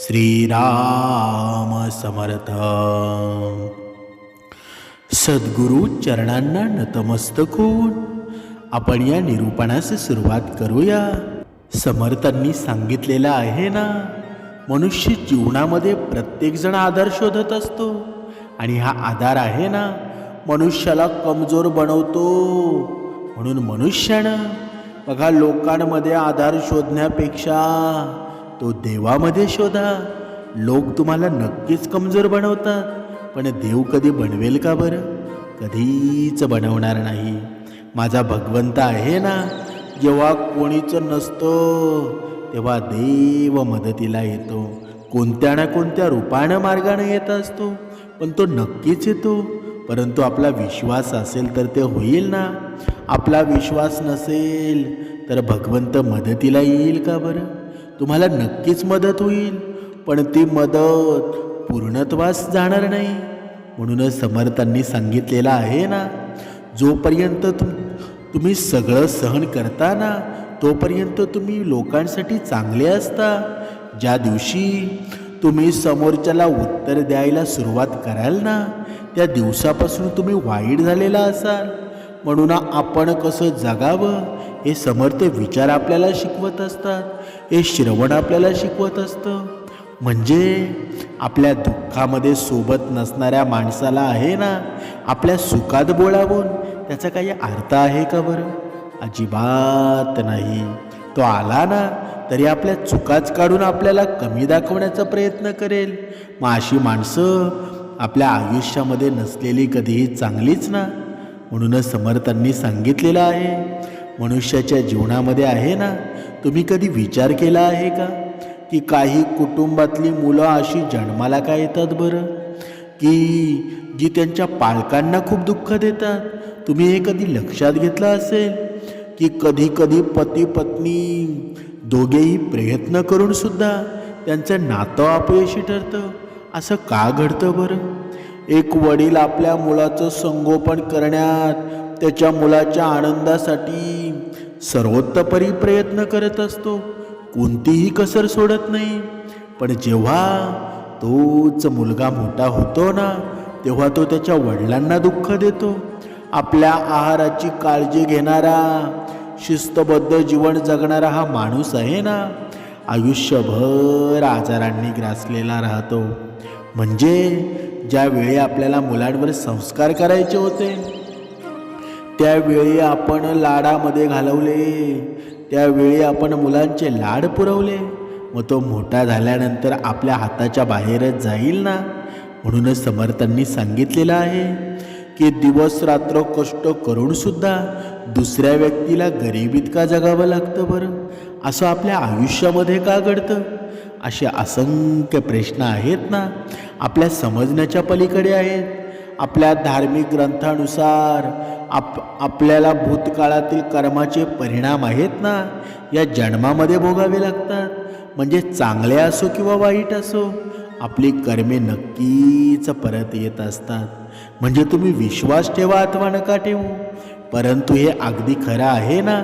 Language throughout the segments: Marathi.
श्रीराम समर्थ. सद्गुरु चरणांना नतमस्तक. होऊन आपण या निरूपणास सुरुवात करूया. समर्थांनी सांगितलेलं आहे ना मनुष्य जीवनामध्ये प्रत्येकजण आधार शोधत असतो. आणि हा आधार आहे ना मनुष्याला कमजोर बनवतो. म्हणून मनुष्यानं बघा लोकांमध्ये आधार शोधण्यापेक्षा तो देवामध्ये शोधा. लोक तुम्हाला नक्कीच कमजोर बनवतात पण देव कधी बनवेल का बरं? कधीच बनवणार नाही. माझा भगवंत आहे ना जेव्हा कोणीचं नसतं तेव्हा देव मदतीला येतो. कोणत्या ना कोणत्या रूपानं मार्गानं येत असतो पण तो नक्कीच येतो. परंतु आपला विश्वास असेल तर ते होईल ना. आपला विश्वास नसेल तर भगवंत मदतीला येईल का बरं? तुम्हाला नक्कीच मदत होईल. पण ती मदत पूर्णत्वास जाणार नाही. म्हणूनच समर्थांनी सांगितलेलं आहे ना जोपर्यंत तुम तुम्ही सगळं सहन करता ना तोपर्यंत तुम्ही लोकांसाठी चांगले असता. ज्या दिवशी तुम्ही समोरच्याला उत्तर द्यायला सुरुवात कराल ना त्या दिवसापासून तुम्ही वाईट झालेला असाल. म्हणून आपण कसं जगावं? हे समर्थ विचार आपल्याला शिकवत असतात. हे श्रवण आपल्याला शिकवत असतं. म्हणजे आपल्या दुःखामध्ये सोबत नसणाऱ्या माणसाला आहे ना आपल्या सुखात बोलावून त्याचा काही अर्थ आहे का बरं? अजिबात नाही. तो आला ना तरी आपल्या चुकाच काढून आपल्याला कमी दाखवण्याचा प्रयत्न करेल. मग अशी माणसं आपल्या आयुष्यामध्ये नसलेली कधीही चांगलीच ना. म्हणूनच समर्थांनी सांगितलेलं आहे मनुष्याच्या जीवनामध्ये आहे ना? तुम्ही कधी विचार केला आहे का? की काही कुटुंबातली मुलं अशी जन्माला का येतात बरं? की जी त्यांच्या पालकांना खूप दुःख देतात? तुम्ही हे कधी लक्षात घेतलं असेल? की कधी कधी पती पत्नी दोघेही प्रयत्न करूनसुद्धा त्यांचं नातं अपयशी ठरतं? असं का घडतं बरं? एक वडील आपल्या मुलाचं संगोपन करण्यात त्याच्या मुलाच्या आनंदासाठी सर्वोत्तपरी प्रयत्न करत असतो. कोणतीही कसर सोडत नाही. पण जेव्हा तोच मुलगा मोठा होतो ना तेव्हा तो त्याच्या वडिलांना दुःख देतो. आपल्या आहाराची काळजी घेणारा शिस्तबद्ध जीवन जगणारा हा माणूस आहे ना आयुष्यभर आजारांनी ग्रासलेला राहतो. म्हणजे ज्यावेळी आपल्याला मुलांवर संस्कार करायचे होते त्यावेळी आपण लाडामध्ये घालवले. त्यावेळी आपण मुलांचे लाड पुरवले. मग तो मोठा झाल्यानंतर आपल्या हाताच्या बाहेरच जाईल ना? म्हणूनच समर्थांनी सांगितलेलं आहे की दिवस रात्र कष्ट करूनसुद्धा दुसऱ्या व्यक्तीला गरिबीत का जगावं लागतं बरं. असं आपल्या आयुष्यामध्ये का घडतं? असे असंख्य प्रश्न आहेत ना? आपल्या समजण्याच्या पलीकडे आहेत. आपल्या धार्मिक ग्रंथानुसार आप आपल्याला भूतकाळातील कर्माचे परिणाम आहेत ना या जन्मामध्ये भोगावे लागतात. म्हणजे चांगले असो किंवा वाईट असो आपली कर्मे नक्कीच परत येत असतात. म्हणजे तुम्ही विश्वास ठेवा अथवा नका ठेवू. परंतु हे अगदी खरं आहे ना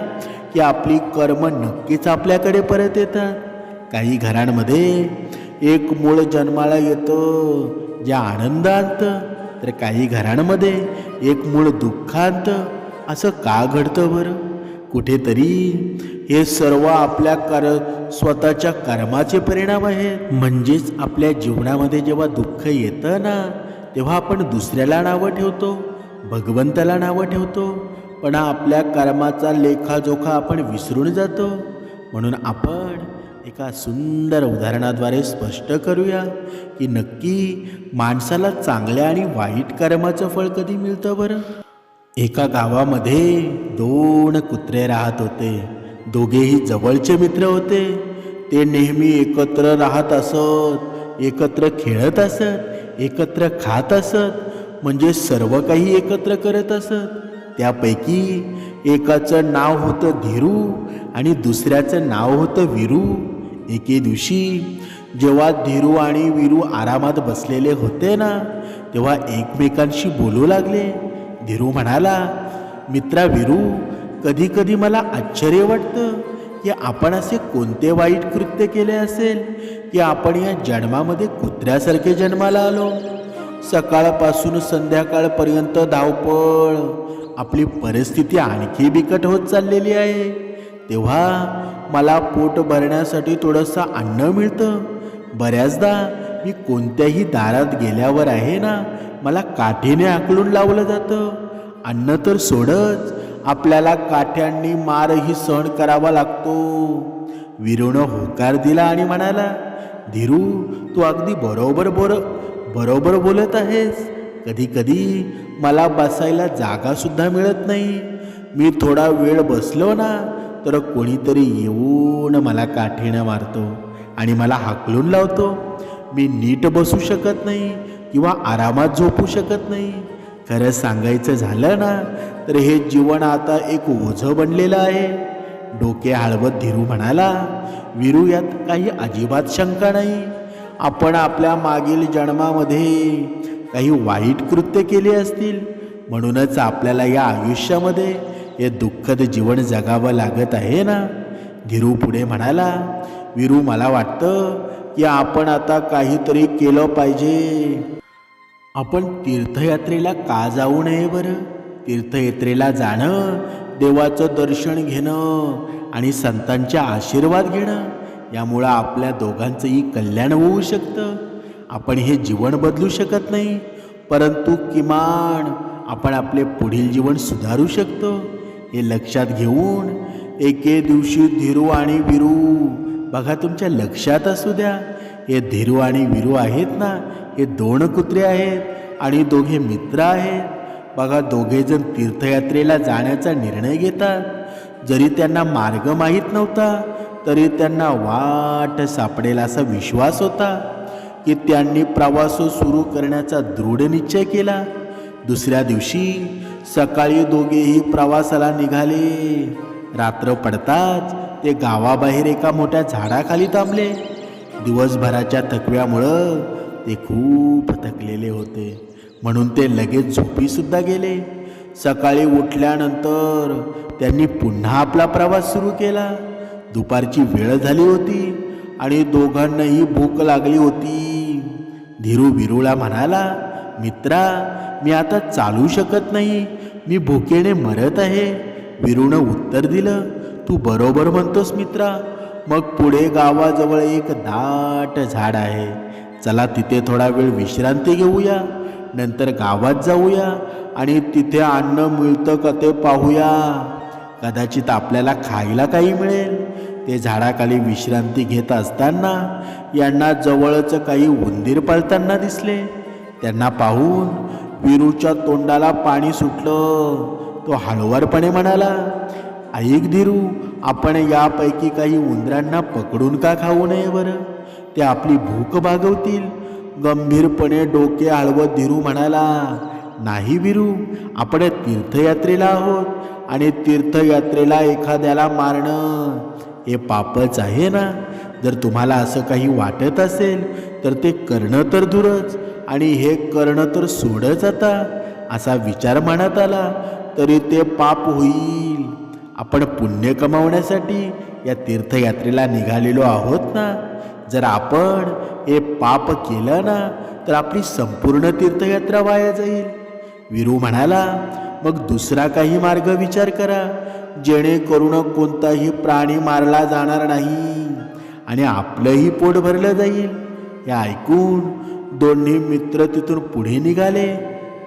की आपली कर्म नक्कीच आपल्याकडे परत येतात. काही घरांमध्ये एक मूळ जन्माला येतं जे आनंदात तर काही घरांमध्ये एक मूळ दुःखांत असं का घडतं बरं? कुठेतरी हे सर्व आपल्या कर स्वतःच्या कर्माचे परिणाम आहेत म्हणजेच आपल्या जीवनामध्ये जेव्हा दुःख येतं ना तेव्हा आपण दुसऱ्याला नावं ठेवतो भगवंताला नावं ठेवतो. पण आपल्या कर्माचा लेखाजोखा आपण विसरून जातो. म्हणून आपण एका सुंदर उदाहरणाद्वारे स्पष्ट करूया की नक्की माणसाला चांगल्या आणि वाईट कर्माचं फळ कधी मिळतं बरं? एका गावामध्ये दोन कुत्रे राहत होते. दोघेही जवळचे मित्र होते. ते नेहमी एकत्र राहत असत एकत्र खेळत असत एकत्र खात असत म्हणजे सर्व काही एकत्र करत असत. त्यापैकी एकाचं नाव होतं धीरू आणि दुसऱ्याचं नाव होतं विरू. एके दिवशी जेव्हा धीरू आणि वीरू आरामात बसलेले होते ना तेव्हा एकमेकांशी बोलू लागले. धीरू म्हणाला मित्रा विरू कधी कधी मला आश्चर्य वाटतं की आपण असे कोणते वाईट कृत्य केले असेल की आपण या जन्मामध्ये कुत्र्यासारखे जन्माला आलो? सकाळपासून संध्याकाळपर्यंत धावपळ. आपली परिस्थिती आणखी बिकट होत चाललेली आहे. तेव्हा मला पोट भरण्यासाठी थोडंसं अन्न मिळतं. बऱ्याचदा मी कोणत्याही दारात गेल्यावर आहे ना मला काठीने आकलून लावलं जातं. अन्न तर सोडच आपल्याला काठ्यांनी मारही सहन करावा लागतो. विरूनं होकार दिला आणि म्हणाला धीरू तू अगदी बरोबर बोर बरोबर बोलत आहेस. कधी कधी मला बसायला जागासुद्धा मिळत नाही. मी थोडा वेळ बसलो ना तर कोणीतरी येऊन मला काठीनं मारतो आणि मला हाकलून लावतो. मी नीट बसू शकत नाही किंवा आरामात झोपू शकत नाही. खरं सांगायचं झालं ना तर हे जीवन आता एक ओझं बनलेलं आहे. डोके हळवत धीरू म्हणाला विरू यात काही अजिबात शंका नाही. आपण आपल्या मागील जन्मामध्ये काही वाईट कृत्य केले असतील म्हणूनच आपल्याला या आयुष्यामध्ये हे दुःखद जीवन जगावं लागत आहे ना? धीरू पुढे म्हणाला विरू मला वाटतं की आपण आता काहीतरी केलं पाहिजे. आपण तीर्थयात्रेला का जाऊ नये बरं? तीर्थयात्रेला जाणं देवाचं दर्शन घेणं आणि संतांचे आशीर्वाद घेणं यामुळं आपल्या दोघांचंही कल्याण होऊ शकतं. आपण हे जीवन बदलू शकत नाही परंतु किमान आपण आपले पुढील जीवन सुधारू शकतो. हे लक्षात घेऊन एके दिवशी धीरू आणि विरू बघा तुमच्या लक्षात असू द्या हे धीरू आणि विरू आहेत ना हे दोन कुत्रे आहेत आणि दोघे मित्र आहेत. बघा दोघेजण तीर्थयात्रेला जाण्याचा निर्णय घेतात. जरी त्यांना मार्ग माहीत नव्हता तरी त्यांना वाट सापडेल असा विश्वास होता की त्यांनी प्रवास सुरू करण्याचा दृढ निश्चय केला. दुसऱ्या दिवशी सकाळी दोघेही प्रवासाला निघाले. रात्र पडताच ते गावाबाहेर एका मोठ्या झाडाखाली थांबले. दिवसभराच्या थकव्यामुळं ते खूप थकलेले होते. म्हणून ते लगेच झोपीसुद्धा गेले. सकाळी उठल्यानंतर त्यांनी पुन्हा आपला प्रवास सुरू केला. दुपारची वेळ झाली होती आणि दोघांनाही भूक लागली होती. धीरू बिरूला म्हणाला मित्रा मी आता चालू शकत नाही. मी भुकेने मरत आहे. विरूनं उत्तर दिलं तू बरोबर म्हणतोस मित्रा. मग पुढे गावाजवळ एक दाट झाड आहे. चला तिथे थोडा वेळ विश्रांती घेऊया. नंतर गावात जाऊया आणि तिथे अन्न मिळतं का ते पाहूया. कदाचित आपल्याला खायला काही मिळेल. ते झाडाखाली विश्रांती घेत असताना यांना जवळच काही उंदीर पळताना दिसले. त्यांना पाहून विरूच्या तोंडाला पाणी सुटलं. तो हळुवारपणे म्हणाला ऐक धीरू आपण यापैकी काही उंदरांना पकडून का खाऊ नये बरं? ते आपली भूक भागवतील. गंभीरपणे डोके हळवत धीरू म्हणाला नाही विरू आपण तीर्थयात्रेला आहोत आणि तीर्थयात्रेला एखाद्याला मारणं हे पापच आहे ना? जर तुम्हाला असं काही वाटत असेल तर ते करणं तर दूरच. आणि हे करणं तर सोडच आता. असा विचार मनात आला तरी ते पाप होईल. आपण पुण्य कमावण्यासाठी या तीर्थयात्रेला निघालेलो आहोत ना? जर आपण हे पाप केलं ना तर आपली संपूर्ण तीर्थयात्रा वाया जाईल. विरू म्हणाला मग दुसरा काही मार्ग विचार करा जेणेकरून कोणताही प्राणी मारला जाणार नाही आणि आपलंही पोट भरलं जाईल. हे ऐकून दोन्ही मित्र तिथून पुढे निघाले.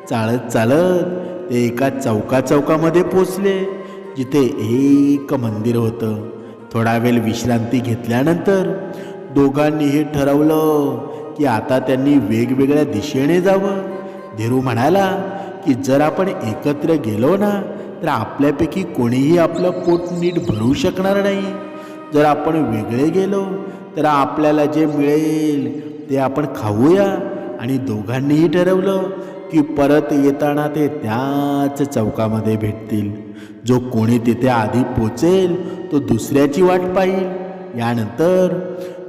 चालत चालत ते एका चौका चौकामध्ये पोचले. जिथे एक मंदिर होतं. थोडा वेळ विश्रांती घेतल्यानंतर दोघांनी हे ठरवलं की आता त्यांनी वेगवेगळ्या दिशेने जावं. धीरू म्हणाला की जर आपण एकत्र गेलो ना तर आपल्यापैकी कोणीही आपलं पोट नीट भरू शकणार नाही. जर आपण वेगळे गेलो तर आपल्याला जे मिळेल ते आपण खाऊया. आणि दोघांनीही ठरवलं की परत येताना ते त्याच चौकामध्ये भेटतील. जो कोणी तिथे आधी पोचेल तो दुसऱ्याची वाट पाहिल. यानंतर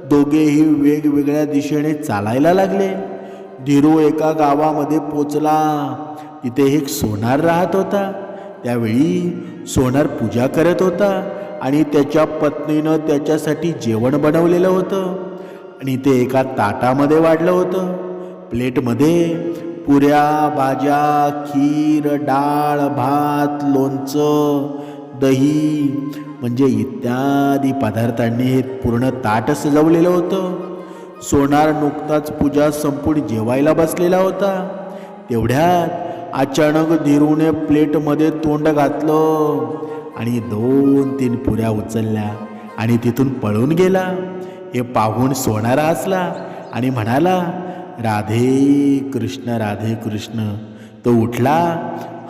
दोघेही वेगवेगळ्या दिशेने चालायला लागले. धीरू एका गावामध्ये पोचला. तिथे एक सोनार राहत होता. त्यावेळी सोनार पूजा करत होता आणि त्याच्या पत्नीनं त्याच्यासाठी जेवण बनवलेलं होतं. आणि ते एका ताटामध्ये वाढलं होतं. प्लेटमध्ये पुऱ्या भाज्या खीर डाळ भात लोणचं दही म्हणजे इत्यादी पदार्थांनी हे पूर्ण ताट सजवलेलं होतं. सोनार नुकताच पूजा संपून जेवायला बसलेला होता. तेवढ्यात अचानक धीरूने प्लेटमध्ये तोंड घातलं आणि दोन तीन पुऱ्या उचलल्या आणि तिथून पळून गेला. हे पाहून सोनारा असला आणि म्हणाला राधे कृष्ण राधे कृष्ण. तो उठला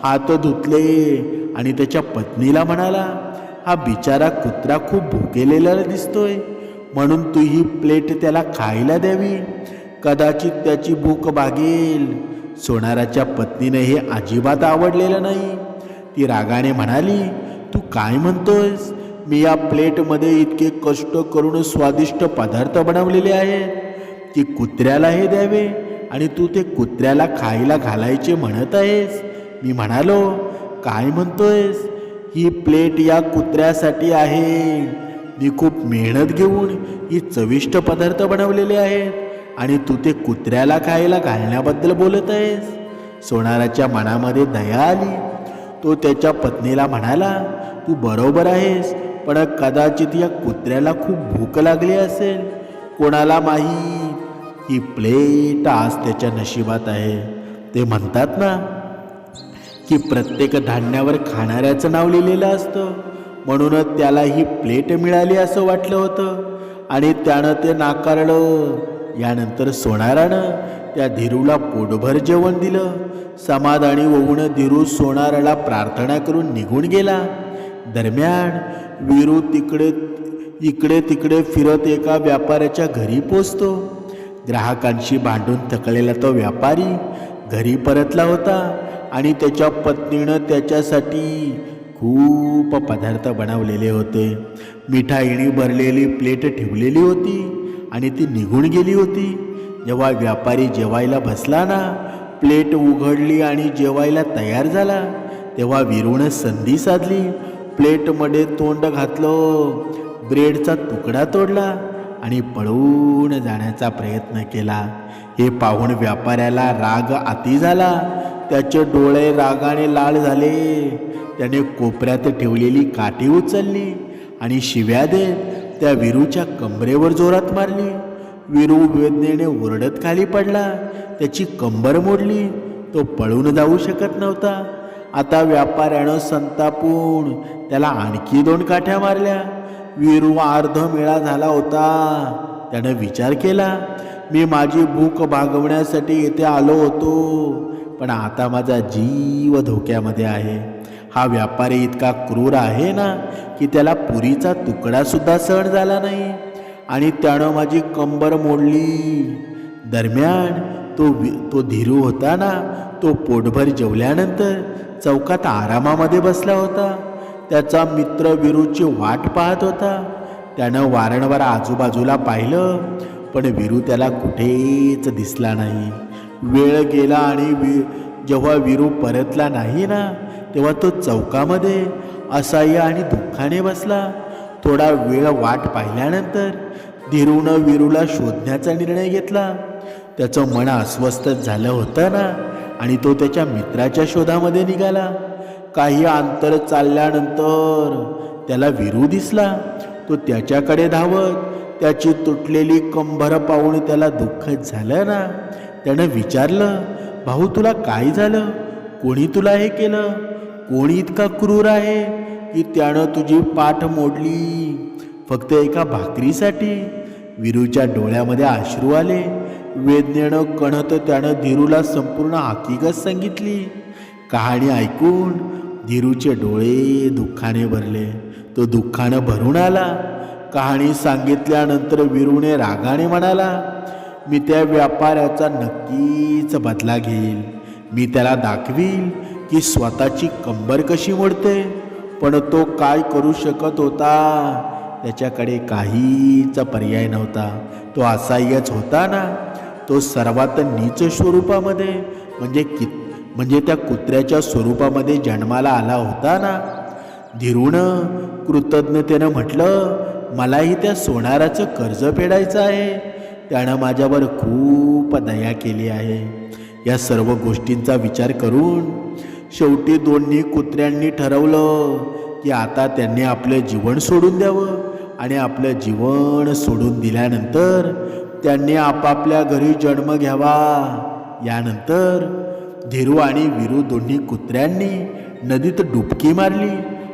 हात धुतले आणि त्याच्या पत्नीला म्हणाला हा बिचारा कुत्रा खूप भुकेलेला दिसतोय म्हणून तू ही प्लेट त्याला खायला द्यावी. कदाचित त्याची भूक भागेल. सोनाराच्या पत्नीने हे अजिबात आवडलेलं नाही. ती रागाने म्हणाली तू काय म्हणतोयस? मी या प्लेटमध्ये इतके कष्ट करून स्वादिष्ट पदार्थ बनवलेले आहेत की कुत्र्याला हे द्यावे आणि तू ते कुत्र्याला खायला घालायचे म्हणत आहेस. मी म्हणालो काय म्हणतोयस? ही प्लेट या कुत्र्यासाठी आहे. मी खूप मेहनत घेऊन ही चविष्ट पदार्थ बनवलेले आहेत आणि तू ते कुत्र्याला खायला घालण्याबद्दल बोलत आहेस. सोनाराच्या मनामध्ये दया आली. तो त्याच्या पत्नीला म्हणाला तू बरोबर आहेस. पण कदाचित या कुत्र्याला खूप भूक लागली असेल. कोणाला माहीत? ही प्लेट आज त्याच्या नशिबात आहे. ते म्हणतात ना की प्रत्येक धान्यावर खाणाऱ्याचं नाव लिहिलेलं असतं. म्हणूनच त्याला ही प्लेट मिळाली असं वाटलं होतं. आणि त्यानं ते नाकारलं. यानंतर सोनारानं त्या धीरूला पोटभर जेवण दिलं. समाधानी होऊन धीरू सोनाराला प्रार्थना करून निघून गेला. दरम्यान वीरू तिकडे इकडे तिकडे फिरत एका व्यापाऱ्याच्या घरी पोचतो. ग्राहकांशी भांडून थकलेला तो व्यापारी घरी परतला होता आणि त्याच्या पत्नीनं त्याच्यासाठी खूप पदार्थ बनवलेले होते. मिठाईने भरलेली प्लेट ठेवलेली होती आणि ती निघून गेली होती. जेव्हा व्यापारी जेवायला बसला ना प्लेट उघडली आणि जेवायला तयार झाला तेव्हा विरूनं संधी साधली. प्लेटमध्ये तोंड घातलं ब्रेडचा तुकडा तोडला आणि पळून जाण्याचा प्रयत्न केला. हे पाहून व्यापाऱ्याला राग अति झाला. त्याचे डोळे रागाने लाल झाले. त्याने कोपऱ्यात ठेवलेली काठी उचलली आणि शिव्या देत त्या विरूच्या कंबरेवर जोरात मारली. विरू वेदनेने ओरडत खाली पडला. त्याची कंबर मोडली. तो पळून जाऊ शकत नव्हता. आता व्यापाऱ्यानं संतापून त्याला आणखी दोन काठ्या मारल्या. विरू अर्ध मेळा झाला होता. त्यानं विचार केला मी माझी भूक भागवण्यासाठी येथे आलो होतो पण आता माझा जीव धोक्यामध्ये आहे. हा व्यापारी इतका क्रूर आहे ना की त्याला पुरीचा तुकडासुद्धा सण सहन झाला नाही. आणि त्यानं माझी कंबर मोडली. दरम्यान तो तो धीरू होता ना तो पोटभर जेवल्यानंतर चौकात आरामामध्ये बसला होता. त्याचा मित्र विरूची वाट पाहत होता. त्यानं वारंवार आजूबाजूला पाहिलं पण विरू त्याला कुठेच दिसला नाही. वेळ गेला आणि वि जेव्हा विरू परतला नाही ना तेव्हा तो चौकामध्ये असह्य आणि दुःखाने बसला. थोडा वेळ वाट पाहिल्यानंतर धीरूनं विरूला शोधण्याचा निर्णय घेतला. त्याचं मन अस्वस्थ झालं होतं ना आणि तो त्याच्या मित्राच्या शोधामध्ये निघाला. काही अंतर चालल्यानंतर त्याला विरू दिसला. तो त्याच्याकडे धावत त्याची तुटलेली कंबर पाहून त्याला दुःख झालं ना. त्यानं विचारलं भाऊ तुला काय झालं? कोणी तुला हे केलं? कोणी इतका क्रूर आहे की त्यानं तुझी पाठ मोडली? फक्त एका भाकरीसाठी? विरूच्या डोळ्यामध्ये अश्रू आले. वेदनेनं कणत त्यानं धीरूला संपूर्ण हकीकत सांगितली. कहाणी ऐकून धीरूचे डोळे दुःखाने भरले. तो दुःखानं भरून आला. कहाणी सांगितल्यानंतर विरूने रागाने म्हणाला मी त्या व्यापाऱ्याचा नक्कीच बदला घेईल. मी त्याला दाखवील की स्वतःची कंबर कशी मोडते पण तो काय करू शकत होता त्याच्याकडे काहीच पर्याय नव्हता. तो असाह्यच होता ना? तो सर्वात नीच स्वरूपामध्ये म्हणजे कि म्हणजे त्या कुत्र्याच्या स्वरूपामध्ये जन्माला आला होता ना? धीरूनं कृतज्ञतेनं म्हटलं मलाही त्या सोनाराचं कर्ज फेडायचं आहे. त्यानं माझ्यावर खूप दया केली आहे. या सर्व गोष्टींचा विचार करून शेवटी दोन्ही कुत्र्यांनी ठरवलं की आता त्यांनी आपलं जीवन सोडून द्यावं. आणि आपलं जीवन सोडून दिल्यानंतर त्यांनी आपापल्या घरी जन्म घ्यावा. यानंतर धीरू आणि विरू दोन्ही कुत्र्यांनी नदीत डुबकी मारली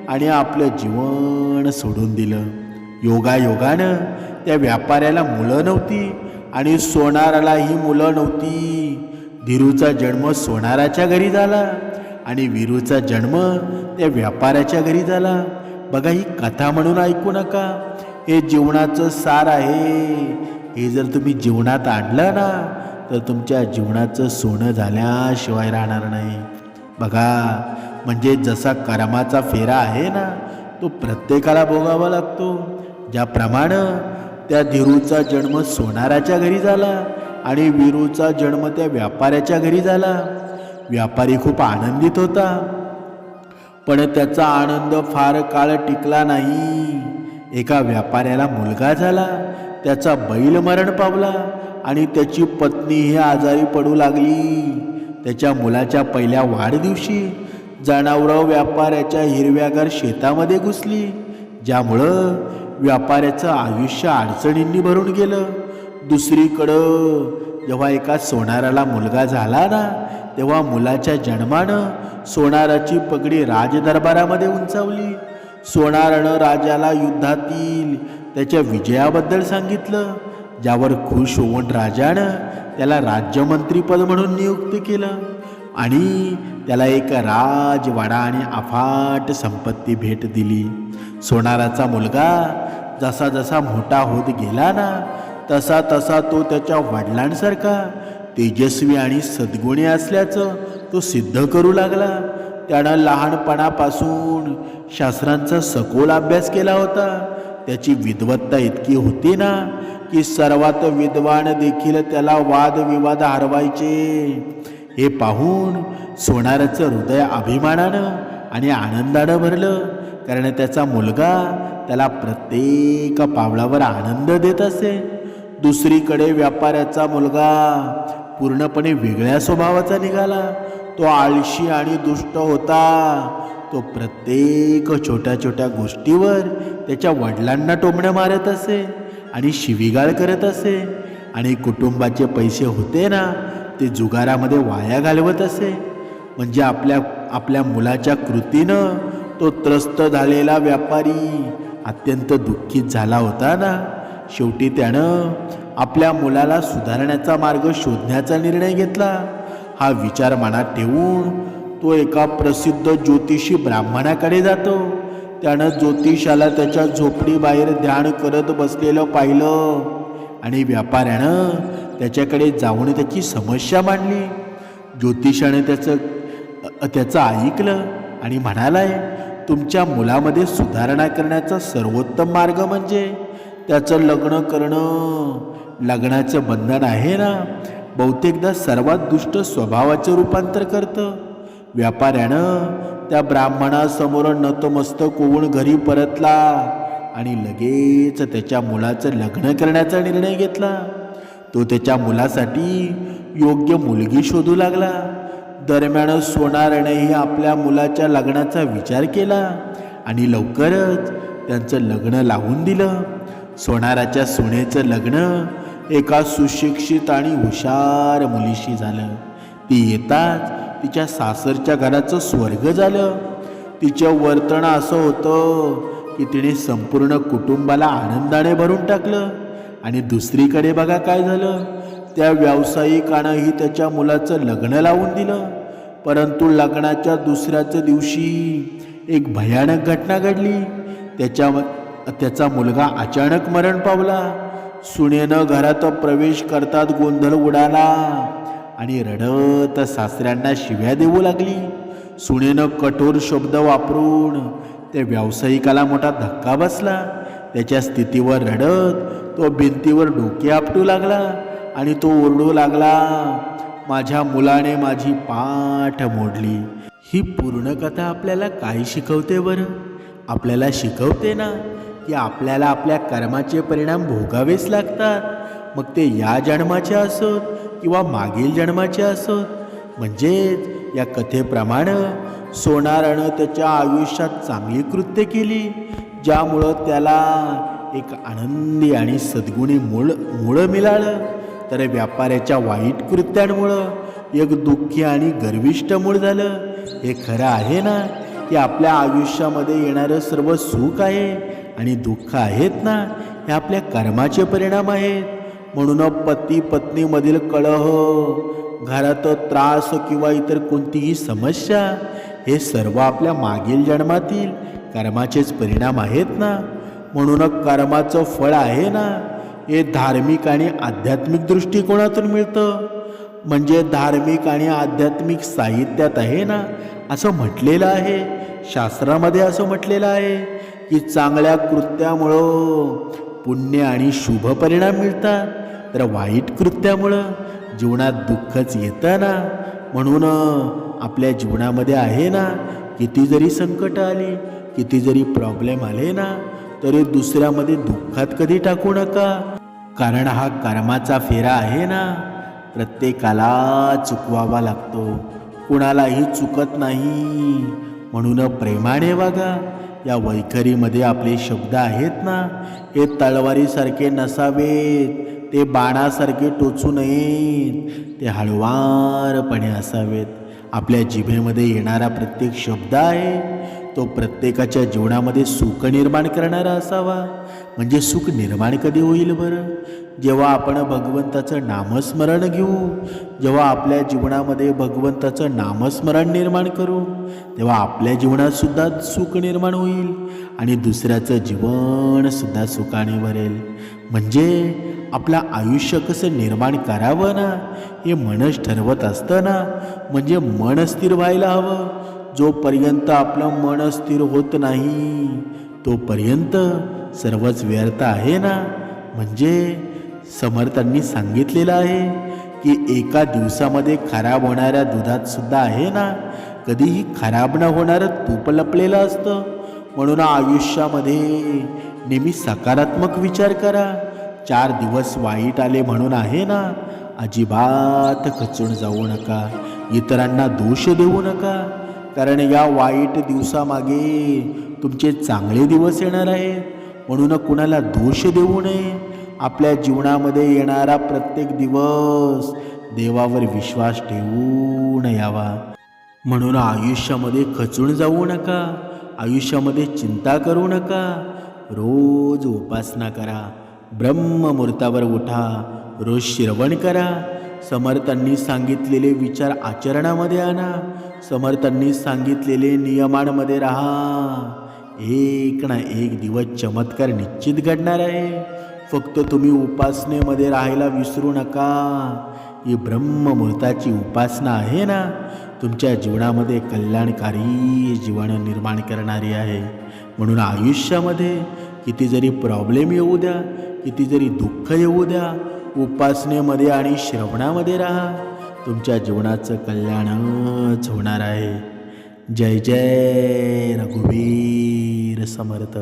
आणि आपलं जीवन सोडून दिलं. योगायोगानं त्या व्यापाऱ्याला मुलं नव्हती आणि सोनाराला ही मुलं नव्हती. धीरूचा जन्म सोनाराच्या घरी झाला आणि विरूचा जन्म त्या व्यापाऱ्याच्या घरी झाला. बघा ही कथा म्हणून ऐकू नका. हे जीवनाचं सार आहे. हे जर तुम्ही जीवनात आणलं ना तर तुमच्या जीवनाचं सोनं झाल्याशिवाय राहणार नाही. बघा म्हणजे जसा कर्माचा फेरा आहे ना तो प्रत्येकाला भोगावा लागतो. ज्याप्रमाणे त्या धीरूचा जन्म सोनाराच्या घरी झाला आणि वीरूचा जन्म त्या व्यापाऱ्याच्या घरी झाला. व्यापारी खूप आनंदित होता. पण त्याचा आनंद फार काळ टिकला नाही. एका व्यापाऱ्याला मुलगा झाला. त्याचा बैल मरण पावला आणि त्याची पत्नी ही आजारी पडू लागली. त्याच्या मुलाच्या पहिल्या वाढदिवशी जनावरं व्यापाऱ्याच्या हिरव्यागार शेतामध्ये घुसली ज्यामुळं व्यापाऱ्याचं आयुष्य अडचणींनी भरून गेलं. दुसरीकडं जेव्हा एका सोनाराला मुलगा झाला ना तेव्हा मुलाच्या जन्मानं सोनाराची पगडी राजदरबारामध्ये उंचावली. सोनारानं राजाला युद्धातील त्याच्या विजयाबद्दल सांगितलं ज्यावर खुश होऊन राजानं त्याला राज्यमंत्रीपद म्हणून नियुक्त केलं आणि त्याला एक राजवाडा आणि अफाट संपत्ती भेट दिली. सोनाराचा मुलगा जसा जसा मोठा होत गेला ना तसा तसा तो त्याच्या वडिलांसारखा तेजस्वी आणि सद्गुणी असल्याचं तो सिद्ध करू लागला. त्यानं लहानपणापासून शास्त्रांचा सखोल अभ्यास केला होता. त्याची विद्वत्ता इतकी होती ना की सर्वात विद्वान देखील त्याला वादविवाद हरवायचे. हे पाहून सोनाराचं हृदय अभिमानानं आणि आनंदानं भरलं कारण त्याचा मुलगा त्याला प्रत्येक पावलावर आनंद देत असे. दुसरीकडे व्यापाऱ्याचा मुलगा पूर्णपणे वेगळ्या स्वभावाचा निघाला. तो आळशी आणि दुष्ट होता. तो प्रत्येक छोट्या छोट्या गोष्टीवर त्याच्या वडिलांना टोमणं मारत असे आणि शिवीगाळ करत असे. आणि कुटुंबाचे पैसे होते ना ते जुगारामध्ये वाया घालवत असे. म्हणजे आपल्या आपल्या मुलाच्या कृतीनं तो त्रस्त झालेला व्यापारी अत्यंत दुःखीत झाला होता ना. शेवटी त्यानं आपल्या मुलाला सुधारण्याचा मार्ग शोधण्याचा निर्णय घेतला. हा विचार मनात ठेवून तो एका प्रसिद्ध ज्योतिषी ब्राह्मणाकडे जातो. त्यानं ज्योतिषाला त्याच्या झोपडीबाहेर ध्यान करत बसलेलं पाहिलं आणि व्यापाऱ्यानं त्याच्याकडे जाऊन त्याची समस्या मांडली. ज्योतिषाने त्याचं त्याचं ऐकलं आणि म्हणालाय तुमच्या मुलामध्ये सुधारणा करण्याचा सर्वोत्तम मार्ग म्हणजे त्याचं लग्न करणं. लग्नाचं बंधन आहे ना? बहुतेकदा सर्वात दुष्ट स्वभावाचं रूपांतर करतं. व्यापाऱ्यानं त्या ब्राह्मणासमोर नतमस्तक होऊन घरी परतला आणि लगेच त्याच्या मुलाचं लग्न करण्याचा निर्णय घेतला. तो त्याच्या मुलासाठी योग्य मुलगी शोधू लागला. दरम्यान सोनारनेही आपल्या मुलाच्या लग्नाचा विचार केला आणि लवकरच त्यांचं लग्न लावून दिलं. सोनाराच्या सोन्याचं लग्न एका सुशिक्षित आणि हुशार मुलीशी झालं. ती येताच तिच्या सासरच्या घराचं स्वर्ग झालं. तिचं वर्तन असं होतं की तिने संपूर्ण कुटुंबाला आनंदाने भरून टाकलं. आणि दुसरीकडे बघा काय झालं. त्या व्यावसायिकानंही त्याच्या मुलाचं लग्न लावून दिलं. परंतु लग्नाच्या दुसऱ्याच दिवशी एक भयानक घटना घडली. त्याच्या त्याचा मुलगा अचानक मरण पावला. सुनेनं घरात प्रवेश करतात गोंधळ उडाला. आणि रडत सासऱ्यांना शिव्या देऊ लागली. सुनेनं कठोर शब्द वापरून त्या व्यावसायिकाला मोठा धक्का बसला. त्याच्या स्थितीवर रडत तो भिंतीवर डोके आपटू लागला आणि तो ओरडू लागला माझ्या मुलाने माझी पाठ मोडली. ही पूर्ण कथा आपल्याला काय शिकवते बरं? आपल्याला शिकवते ना की आपल्याला आपल्या कर्माचे परिणाम भोगावेच लागतात. मग ते या जन्माचे असोत किंवा मागील जन्माचे असोत. म्हणजेच या कथेप्रमाणे सोनारानं त्याच्या आयुष्यात चांगली कृत्य केली ज्यामुळं त्याला एक आनंदी आणि सद्गुणी मूळ मुळं मिळालं. तर व्यापाऱ्याच्या वाईट कृत्यांमुळं एक दुःखी आणि गर्विष्ट मूळ झालं. हे खरं आहे ना की आपल्या आयुष्यामध्ये येणारं सर्व सुख आहे? आणि दुःख आहेत ना हे आपल्या कर्माचे परिणाम आहेत. म्हणून पती पत्नीमधील कळह घरात त्रास किंवा इतर कोणतीही समस्या हे सर्व आपल्या मागील जन्मातील कर्माचेच परिणाम आहेत ना. म्हणून कर्माचं फळ आहे ना हे धार्मिक आणि आध्यात्मिक दृष्टिकोनातून मिळतं. म्हणजे धार्मिक आणि आध्यात्मिक साहित्यात आहे ना असं म्हटलेलं आहे. शास्त्रामध्ये असं म्हटलेलं आहे. की चांगल्या कृत्यामुळं पुण्य आणि शुभ परिणाम मिळतात. तर वाईट कृत्यामुळं जीवनात दुःखच येतं ना म्हणून आपल्या जीवनामध्ये आहे ना किती जरी संकट आली किती जरी प्रॉब्लेम आले ना तरी दुसऱ्यामध्ये दुःखात कधी टाकू नका. कारण हा कर्माचा फेरा आहे ना प्रत्येकाला चुकवावा लागतो. कुणालाही चुकत नाही. म्हणून प्रेमाने वागा. या वैखरीमध्ये आपले शब्द आहेत ना हे तळवारीसारखे नसावेत ते बाणासारखे टोचू नयेत ते हळवारपणे असावेत. आपल्या जिभेमध्ये येणारा प्रत्येक शब्द आहे तो प्रत्येकाच्या जीवनामध्ये सुख निर्माण करणारा असावा. म्हणजे सुख निर्माण कधी होईल बरं? जेव्हा आपण भगवंताचं नामस्मरण घेऊ जेव्हा आपल्या जीवनामध्ये भगवंताचं नामस्मरण निर्माण करू तेव्हा आपल्या जीवनातसुद्धा सुख निर्माण होईल आणि दुसऱ्याचं जीवनसुद्धा सुखाने भरेल. म्हणजे आपलं आयुष्य कसं निर्माण करावं ना हे मनच ठरवत असतं ना. म्हणजे मन स्थिर व्हायला हवं. जोपर्यंत आपलं मन स्थिर होत नाही तोपर्यंत सर्वच व्यर्थ आहे ना? म्हणजे समर्थांनी सांगितलेलं आहे की एका दिवसामध्ये खराब होणाऱ्या दुधात सुद्धा आहे ना? कधीही खराब न होणारं तूप लपलेलं असतं. म्हणून आयुष्यामध्ये नेहमी सकारात्मक विचार करा. चार दिवस वाईट आले म्हणून आहे ना? अजिबात खचून जाऊ नका. इतरांना दोष देऊ नका. कारण या वाईट दिवसामागे तुमचे चांगले दिवस येणार आहेत. म्हणून कुणाला दोष देऊ नये. आपल्या जीवनामध्ये येणारा प्रत्येक दिवस देवावर विश्वास ठेवून यावा म्हणून आयुष्यामध्ये खचून जाऊ नका. आयुष्यामध्ये चिंता करू नका. रोज उपासना करा. ब्रह्ममुहूर्तावर उठा. रोज श्रवण करा. समर्थांनी सांगितलेले विचार आचरणामध्ये आणा. समर्थांनी सांगितलेले नियमांमध्ये राहा. एक ना एक दिवस चमत्कार निश्चित घडणार आहे. फक्त तुम्ही उपासनेमध्ये राहायला विसरू नका. ही ब्रह्ममुहूर्ताची उपासना आहे ना? तुमच्या जीवनामध्ये कल्याणकारी जीवन निर्माण करणारी आहे. म्हणून आयुष्यामध्ये किती जरी प्रॉब्लेम येऊ द्या किती जरी दुःख येऊ द्या उपासनेमध्ये आणि श्रवणामध्ये राहा. तुमच्या जीवनाचं कल्याणच होणार आहे. जय जय रघुवीर समर्थ.